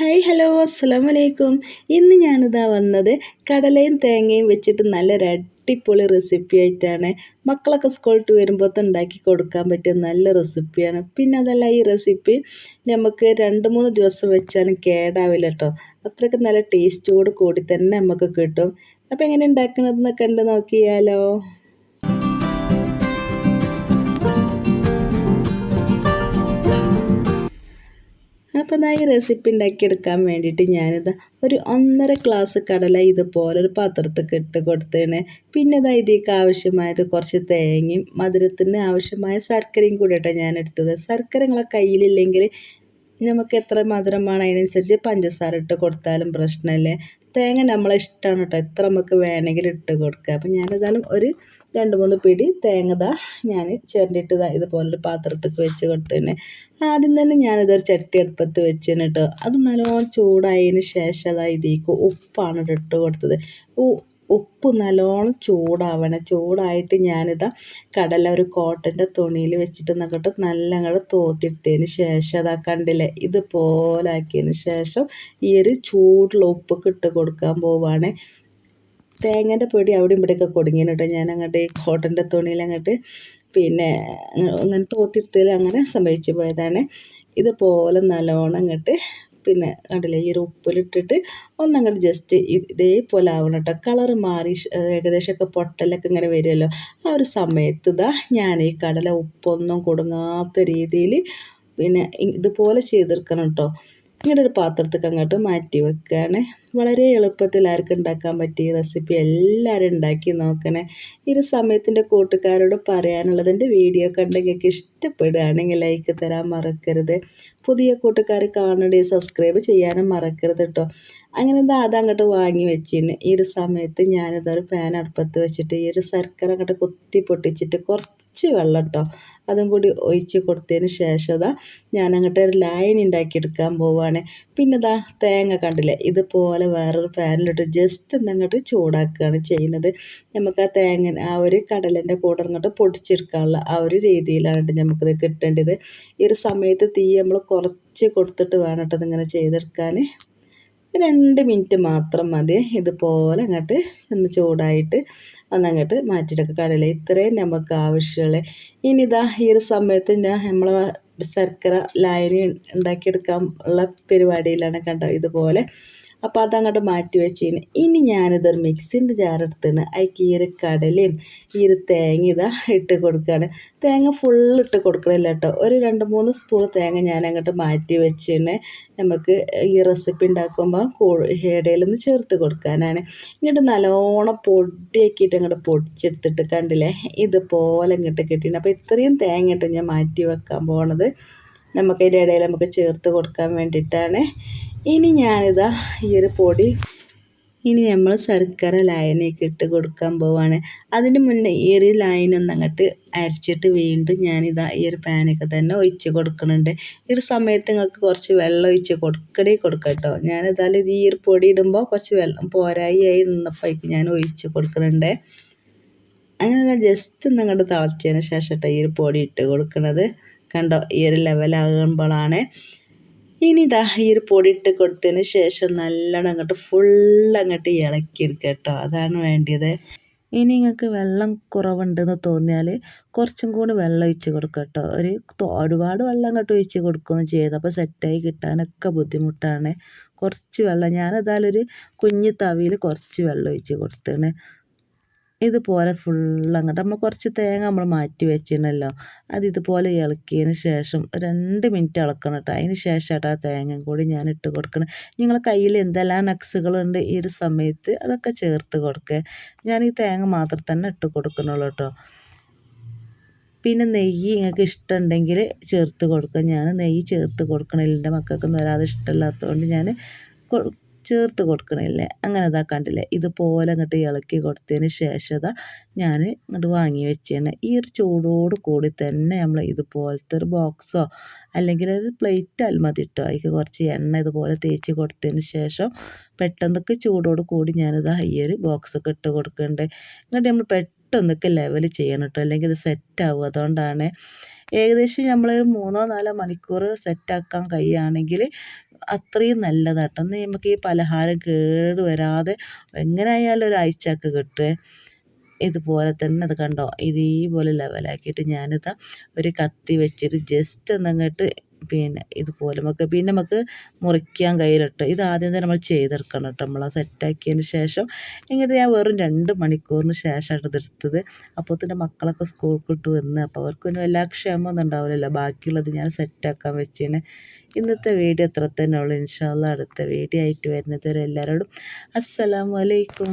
Hi hello അസ്സാം വലൈക്കും ഇന്ന് ഞാനിതാ വന്നത് കടലയും തേങ്ങയും വെച്ചിട്ട് നല്ലൊരു അടിപൊളി റെസിപ്പി ആയിട്ടാണ്. മക്കളൊക്കെ സ്കൂളിട്ട് വരുമ്പോൾ ഉണ്ടാക്കി കൊടുക്കാൻ പറ്റിയ നല്ല റെസിപ്പിയാണ് പിന്നെ അതല്ല ഈ റെസിപ്പി നമുക്ക് രണ്ട് മൂന്ന് ദിവസം വെച്ചാലും കേടാവില്ല കേട്ടോ അത്രയ്ക്ക് നല്ല ടേസ്റ്റോട് കൂടി തന്നെ നമുക്ക് കിട്ടും. അപ്പോൾ എങ്ങനെ ഉണ്ടാക്കണതെന്നൊക്കെ ഉണ്ട് നോക്കിയാലോ. അപ്പോൾ ഇതാ ഈ റെസിപ്പി ഉണ്ടാക്കിയെടുക്കാൻ വേണ്ടിയിട്ട് ഞാനിതാ ഒരു ഒന്നര ഗ്ലാസ് കടല ഇതുപോലെ ഒരു പാത്രത്തിൽ ഇട്ട് കൊടുത്തേണ് പിന്നെ ഇതാ ഇതിലേക്ക് ആവശ്യമായത് കുറച്ച് തേങ്ങയും മധുരത്തിന് ആവശ്യമായ ശർക്കരയും കൂടെ ഇട്ടാണ് ഞാൻ എടുത്തത്. ശർക്കര നിങ്ങളെ കയ്യിലില്ലെങ്കിൽ നമുക്ക് എത്ര മധുരമാണ് അതിനനുസരിച്ച് പഞ്ചസാര ഇട്ട് കൊടുത്താലും പ്രശ്നമല്ലേ. തേങ്ങ നമ്മളെ ഇഷ്ടമാണ് കേട്ടോ എത്ര നമുക്ക് വേണമെങ്കിൽ ഇട്ട് കൊടുക്കുക അപ്പം ഞാനേതായാലും ഒരു രണ്ട് മൂന്ന് പിടി തേങ്ങ ഞാൻ ചിരണ്ടിട്ട് ഇതാ ഇതുപോലൊരു പാത്രത്തേക്ക് വെച്ച് കൊടുത്തതിന് ആദ്യം തന്നെ ഞാനിതൊരു ചട്ടി അടുപ്പത്ത് വെച്ചതിന് കേട്ടോ അത് നല്ലോണം ചൂടായതിന് ശേഷം അതാ ഇതിലേക്ക് ഉപ്പാണ് ഇട്ട് കൊടുത്തത്. ഉപ്പ് നല്ലോണം ചൂടാവണം. ചൂടായിട്ട് ഞാനിതാ കടല ഒരു കോട്ടന്റെ തുണിയിൽ വെച്ചിട്ട് നക്കട്ട് നല്ല അങ്ങോട്ട് തോത്തിയെടുത്തതിന് ശേഷം അതാ കണ്ടില്ലേ? ഇതുപോലെ ആക്കിയതിന് ശേഷം ഈ ഒരു ചൂടുള്ള ഉപ്പ് ഇട്ട് കൊടുക്കാൻ പോവാണ്. തേങ്ങേന്റെ പൊടി അവിടെ ഇവിടെയൊക്കെ കൊടുങ്ങിയാണ് കേട്ടോ. ഞാൻ അങ്ങോട്ട് ഈ കോട്ടന്റെ തുണിയിൽ അങ്ങോട്ട് പിന്നെ അങ്ങനെ തോത്തിയെടുത്തതിൽ അങ്ങനെ സംഭവിച്ചു പോയതാണ്. ഇതുപോലെ നല്ലോണം അങ്ങോട്ട് പിന്നെ കണ്ടില്ലേ ഈ ഒരു ഉപ്പിലിട്ടിട്ട് ഒന്നങ്ങോട്ട് ജസ്റ്റ് ഇതേപോലെ ആവണം കേട്ടോ കളറ് മാറി ഏകദേശമൊക്കെ പൊട്ടലൊക്കെ ഇങ്ങനെ വരുമല്ലോ ആ ഒരു സമയത്ത് ഇതാ ഞാൻ ഈ കടല ഉപ്പൊന്നും കൊടുങ്ങാത്ത രീതിയിൽ പിന്നെ ഇതുപോലെ ചെയ്തെടുക്കണം കേട്ടോ ഇങ്ങനെ ഒരു പാത്രത്തേക്ക് അങ്ങോട്ട് മാറ്റി വെക്കുകയാണ് വളരെ എളുപ്പത്തിൽ ആർക്കും ഉണ്ടാക്കാൻ പറ്റിയ റെസിപ്പി എല്ലാവരും ഉണ്ടാക്കി നോക്കണേ. ഈ ഒരു സമയത്തിന്റെ കൂട്ടുകാരോട് പറയാനുള്ളത് എന്റെ വീഡിയോ കണ്ടെങ്കിൽ ഇഷ്ടപ്പെടുകയാണെങ്കിൽ ലൈക്ക് തരാൻ മറക്കരുത്. പുതിയ കൂട്ടുകാർ കാണണേ സബ്സ്ക്രൈബ് ചെയ്യാനും മറക്കരുത് കേട്ടോ അങ്ങനെ എന്താ അങ്ങോട്ട് വാങ്ങി വെച്ചിന്. ഈ ഒരു സമയത്ത് ഞാനിതൊരു പാൻ അടുപ്പത്ത് വെച്ചിട്ട് ഈ ഒരു ശർക്കര അങ്ങോട്ട് കുത്തി പൊട്ടിച്ചിട്ട് കുറച്ച് വെള്ളം കേട്ടോ അതും കൂടി ഒഴിച്ച് കൊടുത്തതിന് ശേഷം അതാ ഞാൻ അങ്ങോട്ട് ഒരു ലൈൻ ഉണ്ടാക്കിയെടുക്കാൻ പോവുകയാണ് പിന്നെ ഇതാ തേങ്ങ കണ്ടില്ലേ? ഇതുപോലെ വേറൊരു പാനിലിട്ട് ജസ്റ്റ് ഒന്നങ്ങോട്ട് ചൂടാക്കുകയാണ് ചെയ്യുന്നത്. നമുക്ക് ആ തേങ്ങ ആ ഒരു കടലിന്റെ കൂടെ അങ്ങോട്ട് പൊടിച്ചെടുക്കാനുള്ള ആ ഒരു രീതിയിലാണ് നമുക്കിത് കിട്ടേണ്ടത്. ഈ ഒരു സമയത്ത് തീ നമ്മൾ കുറച്ച് കൊടുത്തിട്ട് വേണം കേട്ടോ ഇതിങ്ങനെ ചെയ്തെടുക്കാൻ രണ്ട് മിനിറ്റ് മാത്രം മതി. ഇതുപോലെ അങ്ങോട്ട് ഒന്ന് ചൂടായിട്ട് ഒന്നങ്ങോട്ട് മാറ്റിയിട്ടൊക്കെ കടല ഇത്രയും നമുക്ക് ആവശ്യമുള്ളത് ഇനി ഇതാ ഈ ഒരു സമയത്ത് നമ്മൾ ശർക്കര ലായനി ഉണ്ടാക്കിയെടുക്കാൻ ഉള്ള പരിപാടിയിലാണ് കണ്ടോ ഇതുപോലെ അപ്പോൾ അതങ്ങോട്ട് മാറ്റി വെച്ചിന്. ഇനി ഞാനിതൊരു മിക്സിന്റെ ജാറെടുത്തിന് അതിക്ക് ഈ ഒരു കടലയും ഈ ഒരു തേങ്ങ ഇതാ ഇട്ട് കൊടുക്കുകയാണ് തേങ്ങ ഫുള്ള് ഇട്ട് കൊടുക്കണില്ല കേട്ടോ ഒരു രണ്ട് മൂന്ന് സ്പൂൺ തേങ്ങ ഞാൻ അങ്ങോട്ട് മാറ്റി വെച്ചിന്. നമുക്ക് ഈ റെസിപ്പി ഉണ്ടാക്കുമ്പോൾ ഇടയിലൊന്ന് ചേർത്ത് കൊടുക്കാനാണ്. ഇങ്ങോട്ട് നല്ലോണം പൊടിയാക്കിയിട്ട് അങ്ങോട്ട് പൊടിച്ചെടുത്തിട്ട് കണ്ടില്ലേ? ഇതുപോലെ ഇങ്ങോട്ട് കിട്ടിയിട്ടുണ്ട് അപ്പോൾ ഇത്രയും തേങ്ങ ഇട്ട് ഞാൻ മാറ്റി വെക്കാൻ പോണത്. നമുക്ക് അതിന്റെ ഇടയിൽ നമുക്ക് ചേർത്ത് കൊടുക്കാൻ വേണ്ടിയിട്ടാണ്. ഇനി ഞാനിതാ ഈ ഒരു പൊടി ഇനി നമ്മൾ ശർക്കര ലായനിയൊക്കെ ഇട്ട് കൊടുക്കാൻ പോവാണ്. അതിന് മുന്നേ ഈ ഒരു ലൈനൊന്ന് അങ്ങോട്ട് അരച്ചിട്ട് വീണ്ടും ഞാനിതാ ഈ ഒരു പാനൊക്കെ തന്നെ ഒഴിച്ച് കൊടുക്കുന്നുണ്ട് ഈ ഒരു സമയത്ത് നിങ്ങൾക്ക് കുറച്ച് വെള്ളം ഒഴിച്ച് കൊടുക്കണേ കൊടുക്കാം കേട്ടോ. ഞാനിതായാലും ഈ ഒരു പൊടി ഇടുമ്പോൾ കുറച്ച് വെള്ളം പോരായി നിന്നപ്പോഴേക്ക് ഞാൻ ഒഴിച്ച് കൊടുക്കുന്നുണ്ട് അങ്ങനെ ജസ്റ്റ് ഒന്ന് അങ്ങോട്ട് തളച്ചതിന് ശേഷം ഈ ഒരു പൊടി ഇട്ട് കൊടുക്കുന്നത് കണ്ടോ? ഈ ഒരു ലെവലാകുമ്പോഴാണ് ഇനി ഇതാ ഈ ഒരു പൊടി ഇട്ട് കൊടുത്തതിന് ശേഷം നല്ലോണം അങ്ങോട്ട് ഫുൾ അങ്ങോട്ട് ഇളക്കിയെടുക്കുക കേട്ടോ. അതാണ് വേണ്ടിയത്. ഇനി നിങ്ങൾക്ക് വെള്ളം കുറവുണ്ടെന്ന് തോന്നിയാൽ കുറച്ചും കൂടി വെള്ളം ഒഴിച്ച് കൊടുക്കുക കേട്ടോ. ഒരു ഒരുപാട് വെള്ളം അങ്ങോട്ട് ഒഴിച്ച് കൊടുക്കുകയും ചെയ്ത്. അപ്പോൾ സെറ്റായി കിട്ടാനൊക്കെ ബുദ്ധിമുട്ടാണ്. കുറച്ച് വെള്ളം ഞാനതായാലും ഒരു കുഞ്ഞു തവിയിൽ കുറച്ച് വെള്ളം ഒഴിച്ച് കൊടുത്തേണ് ഇതുപോലെ ഫുൾ അങ്ങോട്ട് നമ്മൾ കുറച്ച് തേങ്ങ നമ്മൾ മാറ്റി വെച്ചിട്ടുണ്ടല്ലോ. അത് ഇതുപോലെ ഇളക്കിയതിന് ശേഷം രണ്ട് മിനിറ്റ് ഇളക്കണം കേട്ടോ അതിന് ശേഷമായിട്ട് ആ തേങ്ങയും കൂടി ഞാൻ ഇട്ട് കൊടുക്കണം. നിങ്ങളെ കയ്യിൽ എന്തെല്ലാം നക്സുകളുണ്ട് ഈ ഒരു സമയത്ത് അതൊക്കെ ചേർത്ത് കൊടുക്കുക ഞാൻ ഈ തേങ്ങ മാത്രം തന്നെ ഇട്ട് കൊടുക്കണുള്ളൂ കേട്ടോ പിന്നെ നെയ്യ് നിങ്ങൾക്ക് ഇഷ്ടമുണ്ടെങ്കിൽ ചേർത്ത് കൊടുക്കുക ഞാൻ നെയ്യ് ചേർത്ത് കൊടുക്കണില്ല. എന്റെ മക്കൾക്കൊന്നും വരാതെ ഇഷ്ടമില്ലാത്തതുകൊണ്ട് ഞാൻ ചേർത്ത് കൊടുക്കണില്ലേ അങ്ങനെ ഇതാ കണ്ടില്ലേ? ഇതുപോലെ അങ്ങോട്ട് ഇളക്കി കൊടുത്തതിന് ശേഷം ഇതാ ഞാൻ ഇങ്ങോട്ട് വാങ്ങി വെച്ചാണ് ഈ ഒരു ചൂടോട് കൂടി തന്നെ നമ്മൾ ഇതുപോലത്തെ ഒരു ബോക്സോ അല്ലെങ്കിൽ ഒരു പ്ലേറ്റ് മതി ഇട്ടോ അതിക്ക് കുറച്ച് എണ്ണ ഇതുപോലെ തേച്ച് കൊടുത്തതിന് ശേഷം പെട്ടെന്നൊക്കെ ചൂടോട് കൂടി ഞാനിത് ഈ ഒരു ബോക്സൊക്കെ ഇട്ട് കൊടുക്കുന്നുണ്ട് എന്നിട്ട് നമ്മൾ പെട്ടെന്നൊക്കെ ലെവൽ ചെയ്യണം കേട്ടോ അല്ലെങ്കിൽ ഇത് സെറ്റ് ആവും. അതുകൊണ്ടാണ് ഏകദേശം നമ്മളൊരു മൂന്നോ നാലോ മണിക്കൂർ സെറ്റാക്കാൻ കഴിയുകയാണെങ്കിൽ അത്രയും നല്ലതാട്ടോ. എന്നാൽ നമുക്ക് ഈ പലഹാരം കേട് വരാതെ എങ്ങനെ ആയാലും ഒരാഴ്ചയൊക്കെ കിട്ടുമേ ഇതുപോലെ തന്നെ അത് കണ്ടോ? ഇതേപോലെ ലെവലാക്കിയിട്ട് ഞാനിതാ ഒരു കത്തി വെച്ചിട്ട് ജസ്റ്റ് ഒന്നങ്ങോട്ട് പിന്നെ ഇതുപോലെ നമുക്ക് പിന്നെ നമുക്ക് മുറിക്കാൻ കയ്യിലിട്ട് ഇത് ആദ്യം തന്നെ നമ്മൾ ചെയ്തെടുക്കണം കേട്ടോ. നമ്മൾ സെറ്റാക്കിയതിന് ശേഷം ഇങ്ങോട്ട് ഞാൻ വെറും രണ്ട് മണിക്കൂറിന് ശേഷമാണ് ഇതെടുത്തത് അപ്പോൾ തന്നെ മക്കളൊക്കെ സ്കൂൾക്ക് വിട്ട് വന്ന് അപ്പോൾ അവർക്കൊന്നും എല്ലാ ക്ഷമൊന്നും ഉണ്ടാവില്ലല്ലോ. ബാക്കിയുള്ളത് ഞാൻ സെറ്റാക്കാൻ വെച്ചേനെ. ഇന്നത്തെ വീഡിയോ അത്ര തന്നെ ഉള്ളൂ. ഇൻഷാല്ല അടുത്ത വീഡിയോ ആയിട്ട് വരുന്നത് എല്ലാവരോടും അസ്സലാമു അലൈക്കും.